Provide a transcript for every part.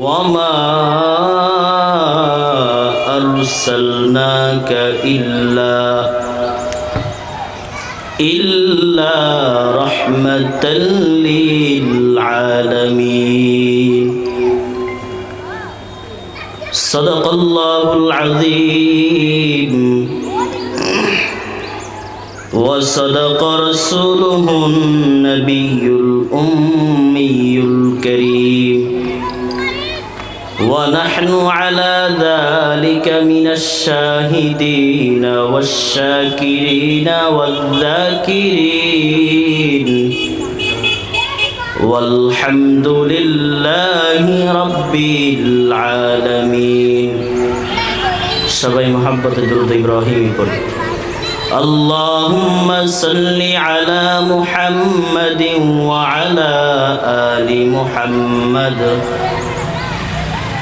وما أرسلناك إلا إلا رحمة للعالمين صدق الله العظيم وصدق رسوله النبي الأمي الكريم ونحن على ذلك من الشاهدين والشاكرين والذاكرين والحمد لله رب العالمين সবাই মোহাম্মত দুরুদ ইব্রাহিম পড়ে اللهم صل على محمد وعلى آل محمد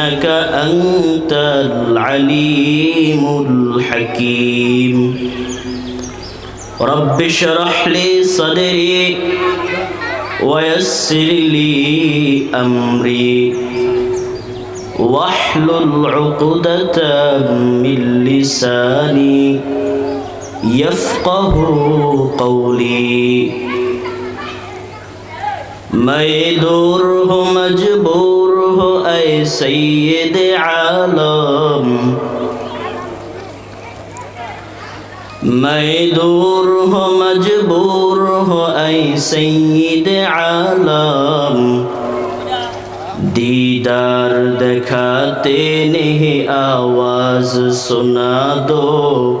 إنك أنت العليم الحكيم. رب اشرح لي صدري ويسر لي أمري. واحلل عقدة من لساني يفقه قولي. دور ہوں مجبور সৈয়দ আলম میں دور ہو مجبور ہو اے سید عالم دیدار دکھاتے نہیں آواز سنا دو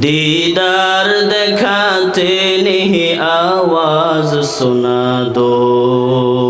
دیدار دکھاتے نہیں آواز سنا دو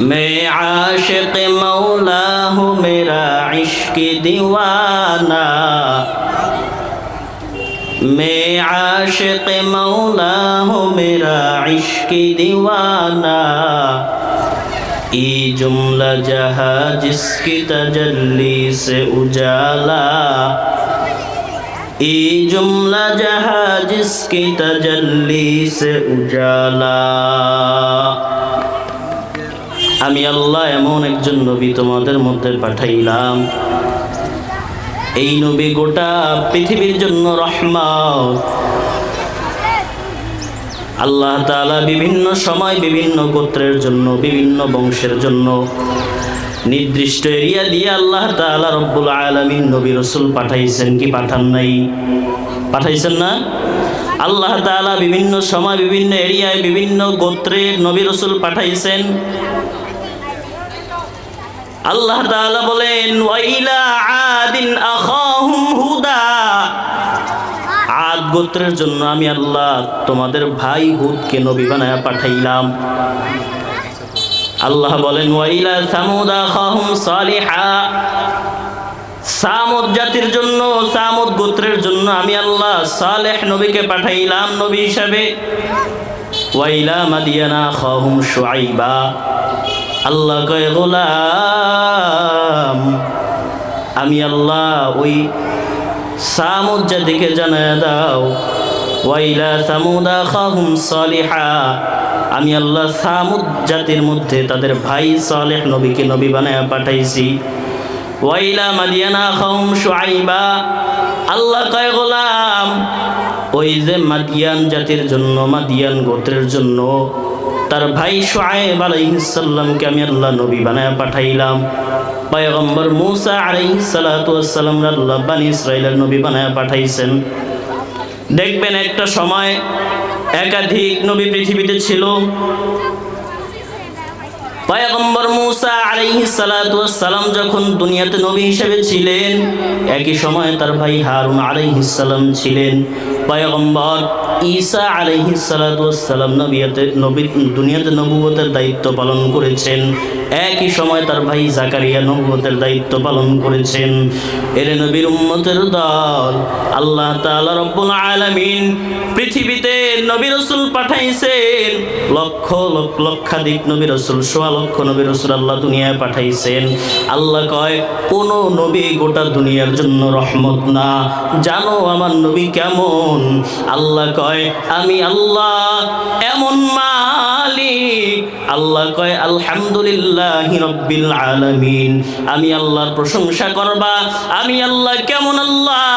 میں عاشق مولا ہوں میرا عشق دیوانہ میں عاشق مولا ہوں میرا عشق دیوانہ ای جملہ جہاں جس کی تجلی سے اجالا ای جملہ جہاں جس کی تجلی سے اجالا আমি আল্লাহ এমন একজন নবী তোমাদের মধ্যে পাঠাইলাম। এই নবী গোটা পৃথিবীর জন্য রহমত আল্লাহ তাআলা বিভিন্ন সময় বিভিন্ন গোত্রের জন্য, বিভিন্ন বংশের জন্য নির্দিষ্ট এরিয়া দিয়ে আল্লাহ তাআলা রব্বুল আলামিন নবী রসুল পাঠাইছেন কি পাঠান নাই? পাঠাইছেন না? আল্লাহ তাআলা বিভিন্ন সময় বিভিন্ন এরিয়ায় বিভিন্ন গোত্রের নবী রসুল পাঠাইছেন। আল্লাহ বলেন আদিন হুদা। আদ গোত্রের জন্য আমি আল্লাহ তোমাদের ভাই হুদকে নবী বানায়া পাঠাইলাম। আল্লাহ বলেন, ওয়াইলা সামুদ আখাহুম সালিহা। সামুদ জাতির জন্য, সামুদ গোত্রের জন্য আমি আল্লাহ সালেহ নবীকে পাঠাইলাম, নবী হিসাবে। ওয়াইলা মাদিয়ানা খাহুম শুআইবা। আল্লাহ কয়, গোলাম, আমি আল্লাহ ওই সামুদ জাতিকে জানায় দাও। ওয়াইলা সামুদা খাহুম সালিহা, আমি আল্লাহ সামুদ জাতির মধ্যে তাদের ভাই সালেহ নবীকে নবী বানায় পাঠাইছি। ওয়াইলা মাদিয়ানা খাহুম শুআইবা, আল্লাহ কয়, গোলাম, ওই যে মাদিয়ান জাতির জন্য, মাদিয়ান গোত্রের জন্য তার ভাই সোয়েব আলাইহিসাল্লামকে আমি আল্লাহ নবী বানায় পাঠাইলাম। পয়গম্বর মুসা আলাই সালাতাম আল্লাহ বানি ইসরাইলের নবী বানায় পাঠাইছেন। দেখবেন একটা সময় একাধিক নবী পৃথিবীতে ছিল। পয়গম্বর মুসা আলাইহিস সালাতু ওয়াসসালাম যখন দুনিয়াতে নবী হিসেবে ছিলেন, একই সময় তার ভাই হারুন আলাইহিস সালাম ছিলেন। পয়গম্বর ঈসা আলাইহিস সালাতু ওয়াসসালাম নবিয়াতে, নবী, দুনিয়াতে নবুয়তের দায়িত্ব পালন করেছেন। একই সময় তার ভাই জাকারিয়া নবুয়তের দায়িত্ব পালন করেছেন। এর নবীর উম্মতের দল, আল্লাহ তাআলা রব্বুল আলামিন পৃথিবীতে নবী রাসূল পাঠাইছেন। লক্ষ লক্ষ, লক্ষাধিক নবী রাসূল, সোয়া লক্ষ নবী রসুল আল্লাহ দুনিয়ায় পাঠাইছেন। আল্লাহ কয়, কোন নবী গোটা দুনিয়ার জন্য রহমত না। জানো আমার নবী কেমন? আল্লাহ কয়, আমি আল্লাহ এমন মালিক। আল্লাহ কয়, আলহামদুলিল্লাহ রব্বিল আলামিন। আমি আল্লাহর প্রশংসা করবা। আমি আল্লাহ কেমন আল্লাহ?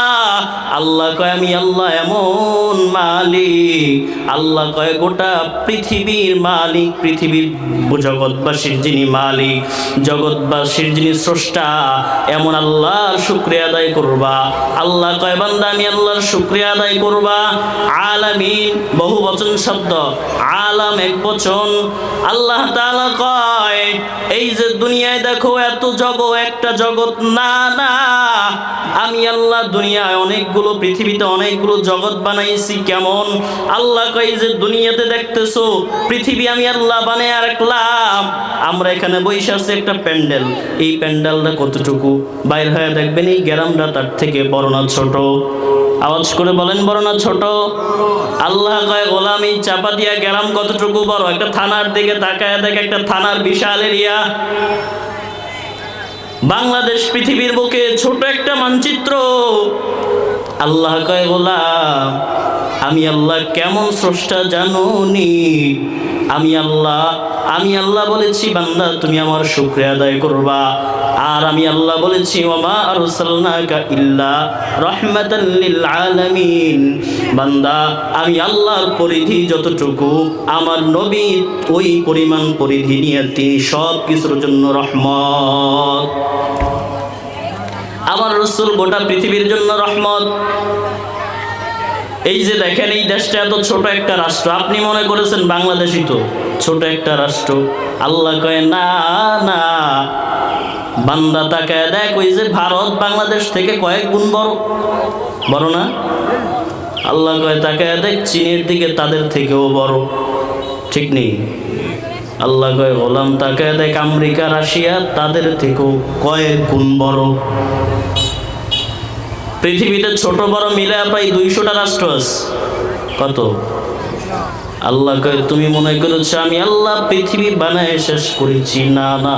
আল্লাহ কয়, আমি আল্লাহ এমন মালিক। আল্লাহ কয়, গোটা পৃথিবীর মালিক, পৃথিবীর জগৎবাসীর যিনি মালিক, জগৎবাসীর যিনি স্রষ্টা, এমন আল্লাহর শুক্রিয়া আদায় করবা। আল্লাহ কয়, বান্দা, আমি আল্লাহর শুক্রিয়া আদায় করবা। আলামিন বহু বচন শব্দ আলাম এক বচন আল্লাহ তাআলা কয়, এই যে দুনিয়ায় দেখো এত জগৎ, একটা জগৎ, না না, আমি আল্লাহ দুনিয়ায় অনেকগুলো পৃথিবীতে অনেকগুলো জগৎ বানাইছি, কেমন? আল্লাহ কয় যে দুনিয়াতে দেখতেছো, পৃথিবী আমি আল্লাহ বানিয়ে রাখলাম, আমরা এখানে বসে আছি একটা প্যান্ডেল, এই প্যান্ডেলটা কতটুকু? বাইর হয়ে দেখবেন এই গ্রামটা তার থেকে বড় না ছোট। আওয়াজ করে বলেন, বড় না ছোট? আল্লাহ কয়, গোলাম চাপা দিয়া গেলাম কতটুকু বড়? একটা থানার দিকে তাকায় দেখে, একটা থানার বিশাল এরিয়া। বাংলাদেশ পৃথিবীর বুকে ছোট একটা মানচিত্র। আল্লাহ কয়, গোলাম, আমি আল্লাহ কেমন স্রষ্টা জানুনি? আমি আল্লাহ আমি আল্লাহ বলেছি, বান্দা, তুমি আমার শুক্রিয়া আদায় করবা। আর আমি আল্লাহ বলেছি, ওমা আরসালনাকা ইল্লা রাহমাতাল লিল বান্দা, আমি আল্লাহর পরিধি যতটুকু, আমার নবী ওই পরিমাণ পরিধি নিয়ে সব কিছুর জন্য রহমত। আমার রসুল গোটা পৃথিবীর জন্য রহমত। এই যে দেখেন, এই দেশটা এত ছোট একটা রাষ্ট্র। আপনি মনে করেছেন বাংলাদেশই তো ছোট একটা রাষ্ট্র? আল্লাহ কয়, না না। বান্দা তাকায় দেখ, ওই যে ভারত বাংলাদেশ থেকে কয়েক গুণ বড়। বড় না? আল্লাহ কয় তাকায় দেখ, চীনের দিকে তাদের থেকেও বড়। ঠিক নেই। আল্লাহ কয়, গোলাম তাকে দেখ, আমেরিকা, রাশিয়া, তাদের থেকেও কয়েক গুণ বড়। পৃথিবীতে ছোট বড় মিলে প্রায় দুইশোটা রাষ্ট্র আছে। কত? আল্লাহ কয়, তুমি মনে করেছ আমি আল্লাহ, পৃথিবী বানায় শেষ করেছি? না না।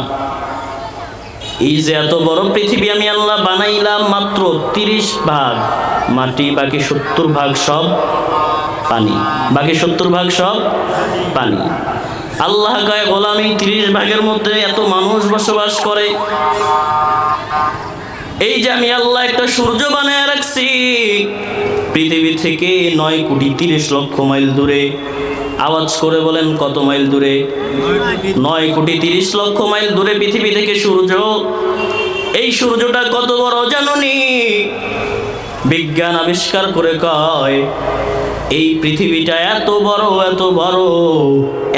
এই যে এত বড় পৃথিবী আমি আল্লাহ বানাইলাম মাত্র তিরিশ ভাগ মাটি, বাকি সত্তর ভাগ সব পানি। বাকি সত্তর ভাগ সব পানি। আল্লাহ কয়, গোলামি তিরিশ ভাগের মধ্যে এত মানুষ বসবাস করে। এই যে আমি আল্লাহ একটা সূর্য বানায় রাখছি, পৃথিবী থেকে নয় কোটি তিরিশ লক্ষ মাইল দূরে। আওয়াজ করে বলেন, কত মাইল দূরে? নয় কোটি তিরিশ লক্ষ মাইল দূরে পৃথিবী থেকে সূর্য। এই সূর্যটা কত বড় জাননি? বিজ্ঞান আবিষ্কার করে কয় এই পৃথিবীটা এত বড় এত বড়।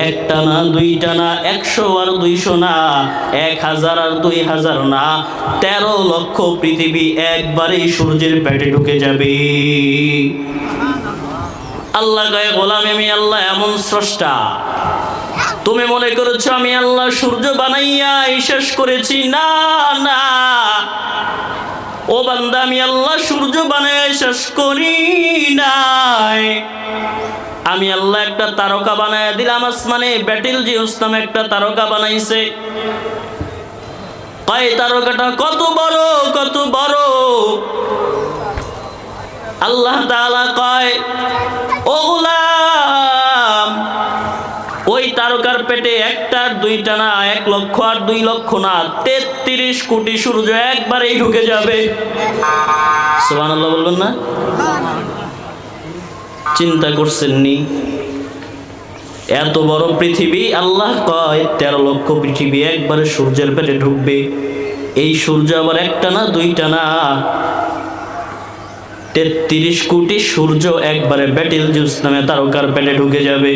একটা না, দুইটা না, একশো আর দুইশো না, এক হাজার আর দুই হাজার না। তেরো লক্ষ পৃথিবী একবারেই সূর্যের পেটে ঢুকে যাবে। আল্লাহ গায়ে গোলাম আমি আল্লাহ, এমন স্রষ্টা। তুমি মনে করেছ আমি আল্লাহ সূর্য বানাইয়া শেষ করেছি? না না। ও বান্দা, আমি আল্লাহ সূর্য বানায় শেষ করি নাই। আমি আল্লাহ একটা তারকা বানায় দিলাম আসমানে, ব্যাটিল জি উস্তাম একটা তারকা বানাইছে। কয় তারকাটা কত বড় কত বড়। আল্লাহ তাআলা কয়, ও গুলাম ওই তারকার পেটে একটা, দুইটা না, এক লক্ষ আর দুই লক্ষ না, তেত্রিশ কোটি সূর্য একবারেই ঢুকে যাবে। সুবহানাল্লাহ বলবেন না? চিন্তা করছেন নি এত বড় পৃথিবী, আল্লাহ কয়, তেরো লক্ষ পৃথিবী একবারে সূর্যের পেটে ঢুকবে। এই সূর্য আবার একটা না, দুইটা না? তেত্রিশ কোটি সূর্য একবারে ব্যাটিল জুস নামে তারকার পেটে ঢুকে যাবে।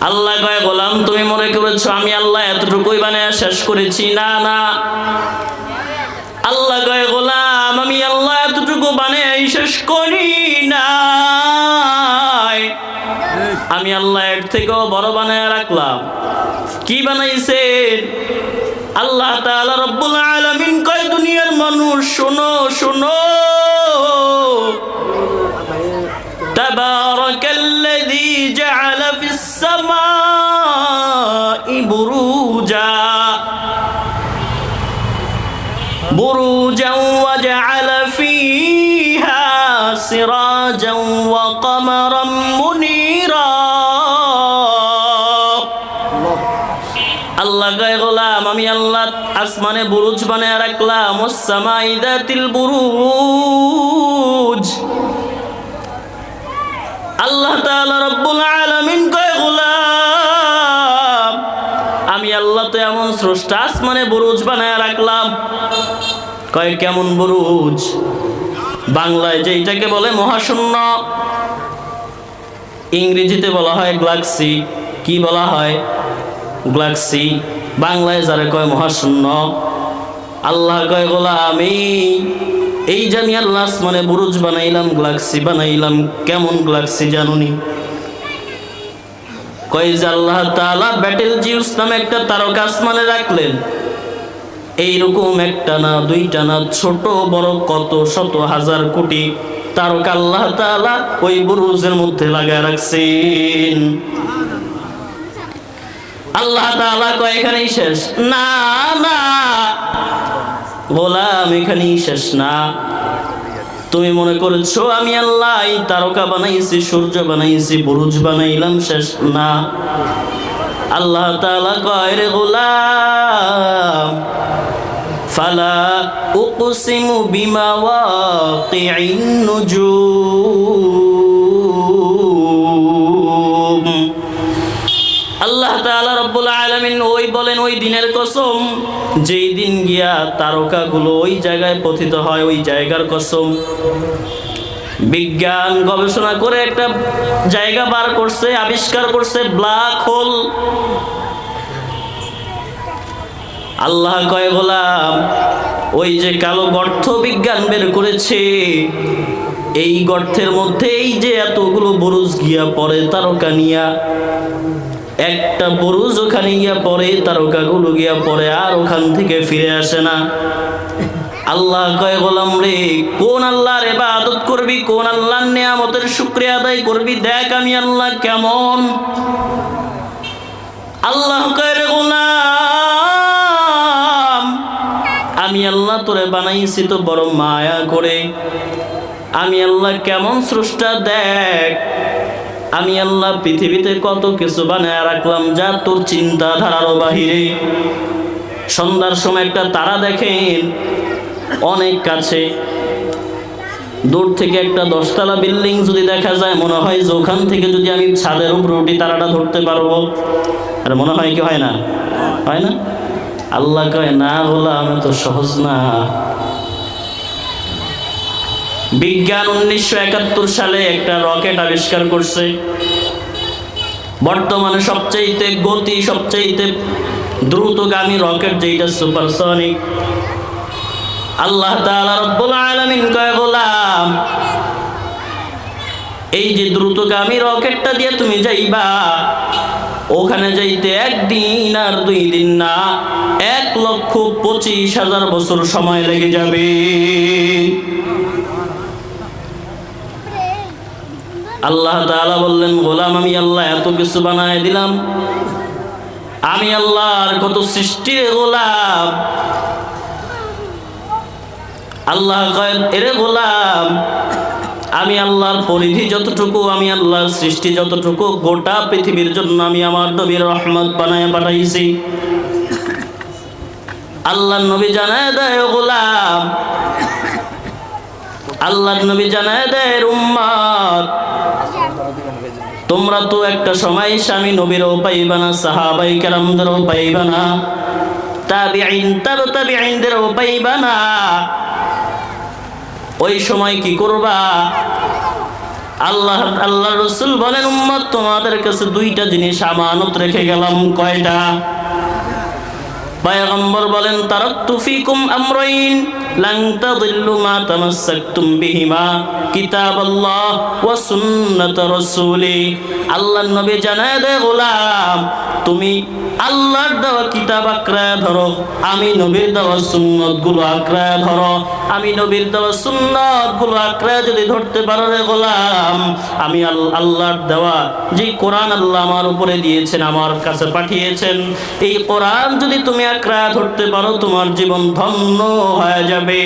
আল্লাহ কয়, গোলাম, তুমি মনে করেছ আমি আল্লাহ এতটুকুই বানায় শেষ করেছি? না না। আল্লাহ কয়, গোলাম, আমি আল্লাহ এতটুকু বানায় শেষ করি নাই। আমি আল্লাহ এর থেকেও বড় বানায় রাখলাম। কি বানাইছেন? আল্লাহ তাআলা রব্বুল আলামিন কয়, দুনিয়ার মানুষ, শোনো শোনো। تبارك الذي جعل في السماء بروجا بروجا وجعل فيها سراجا وقمرا منيرا আল্লাহ গায়ে গোলাম আমি আল্লাহ আসমানে বুরুজ বানায় রাখলাম ওসামাই দাতিল বুরুজ আল্লাহ রব্বুল আলামিন কয়, গোলাম, আমি আল্লাহ তো এমন স্রষ্টা, আসমানে বুরুজ বানায় রাখলাম। কয়, কেমন বুরুজ? বাংলায় যেইটাকে বলে মহাশূন্য। ইংরেজিতে বলা হয় গ্লাক্সি। কি বলা হয়? গ্লাক্সি। বাংলায় যারা কয় মহাশূন্য। আল্লাহ কয় গোলা আমি এই আমি আল্লাহ আসমানে বুরুজ বানাইলাম, গ্লাক্সি বানাইলাম, কেমন গ্লাক্সি জানুনি? কয় যে আল্লাহ তাআলা ব্যাটেল জিউস নামে একটা তারকা আসমানে রাখলেন। এইরকম একটা না, দুইটা না, ছোট, বড়, কত শত হাজার কোটি তারকা আল্লাহ তাআলা ওই বুরুজের মধ্যে লাগায় রাখছেন। আল্লাহ তাআলা কয়, এখানেই শেষ। না না গোলাম এখানেই শেষ না। তুমি মনে করেছ, আমি আল্লাহ তারকা বানাইছি, সূর্য বানাইছি, বুরুজ বানাইলাম, শেষ না। আল্লাহ তাআলা কয়, রে গোলাম, ফালা উকসিমু বিমাওয়াকিন নুজুম। ওই বলেন, ওই দিনের কসম, যেই দিন গিয়া তারকাগুলো ওই জায়গায় হয়, ওই জায়গার কসম। বিজ্ঞান গবেষণা করে একটা জায়গা বার করছে, আবিষ্কার করছে, ব্ল্যাক হোল। আল্লাহ কয়, গোলাম, ওই যে কালো গর্ত বিজ্ঞান বের করেছে, এই গর্তের মধ্যে এই যে এতগুলো বুরুজ গিয়া পরে তারকা নিয়া একটা বুরুজ ওখানে গিয়া পরে পড়ে, তারকাগুলো গিয়া পড়ে, আর ওখান থেকে ফিরে আসে না। আল্লাহ কয়, গোলাম রে, কোন আল্লাহর ইবাদত করবি? কোন আল্লাহর নিয়ামতের শুকরিয়া আদায় করবি? দেখ আমি আল্লাহ কেমন। আল্লাহ কয়, রে গোলাম, আমি আল্লাহ তোরে বানাইছি তো বড় মায়া করে। আমি আল্লাহ কেমন স্রষ্টা দেখ আমি আল্লাহ পৃথিবীতে কত কিছু বানায় রাখলাম যা তোর চিন্তাধারারও বাহিরে। সন্ধ্যার সময় একটা তারা দেখেন, অনেক কাছে। দূর থেকে একটা দশতলা বিল্ডিং যদি দেখা যায়, মনে হয় যে ওখান থেকে যদি আমি ছাদের উপর উঠি তারাটা ধরতে পারব। আর মনে হয় কি হয় না? হয় না? আল্লাহ কয়, না বলা আমি তো সহজ না। বিজ্ঞান উনিশশো একাত্তর সালে একটা রকেট আবিষ্কার করছে। বর্তমানে সবচাইতে গতি, সবচাইতে দ্রুতগামী রকেট যেটা সুপারসনিক আল্লাহ রব্বুল আলামিন কয়, গোলাম, এই যে দ্রুতগামী রকেটটা দিয়ে তুমি যাইবা, ওখানে যাইতে একদিন আর দুই দিন না, এক লক্ষ পঁচিশ হাজার বছর সময় লেগে যাবে। আল্লাহ তাআলা বললেন, গোলাম, আমি আল্লাহ এত কিছু বানায় দিলাম। আমি আল্লাহর কত সৃষ্টির গোলাম। আল্লাহ এরে গোলাম, আমি আল্লাহর পরিধি যতটুকু, আমি আল্লাহর সৃষ্টি যতটুকু, গোটা পৃথিবীর জন্য আমি আমার নবীর রহমত বানায় পাঠাইছি। আল্লাহ নবী জানায় দেয় গোলাম আল্লাহ নবী জানায় দেয়, উম্মাদ, তোমরা তো একটা সময় স্বামী নবীরও পাইবা না, সাহাবাই কেরামদেরও পাইবা না তাবিআইন তার তাবিআইনদেরও পাইবা না। ওই সময় কি করবা? আল্লাহ আল্লাহ রসুল বলেন উম্মত তোমাদের কাছে দুইটা জিনিস আমানত রেখে গেলাম, কয়টা? পয়গম্বর বলেন তারা তুফিকুম আমরাইন। লান তাদিল্লু মা তামাসসাকতুম বিহিমা কিতাবাল্লাহ ওয়া সুন্নাত রাসূলি আল্লাহর নবী জানায় দে গোলাম, তুমি আল্লাহর দেওয়া কিতাব আঁকড়ায় ধরো, আমি নবীর দেওয়া সুন্নতগুলো আঁকড়ায় ধরো, আমি নবীর দেওয়া সুন্নতগুলো আঁকড়ায় যদি ধরতে পারো রে গোলাম, আমি আল- আল্লাহর দেওয়া যে কোরআন আল্লাহ আমার উপরে দিয়েছেন, আমার কাছে পাঠিয়েছেন, এই কোরআন যদি তুমি আঁকড়ায় ধরতে পারো, তোমার জীবন ধন্য হয়ে যাবে। হবে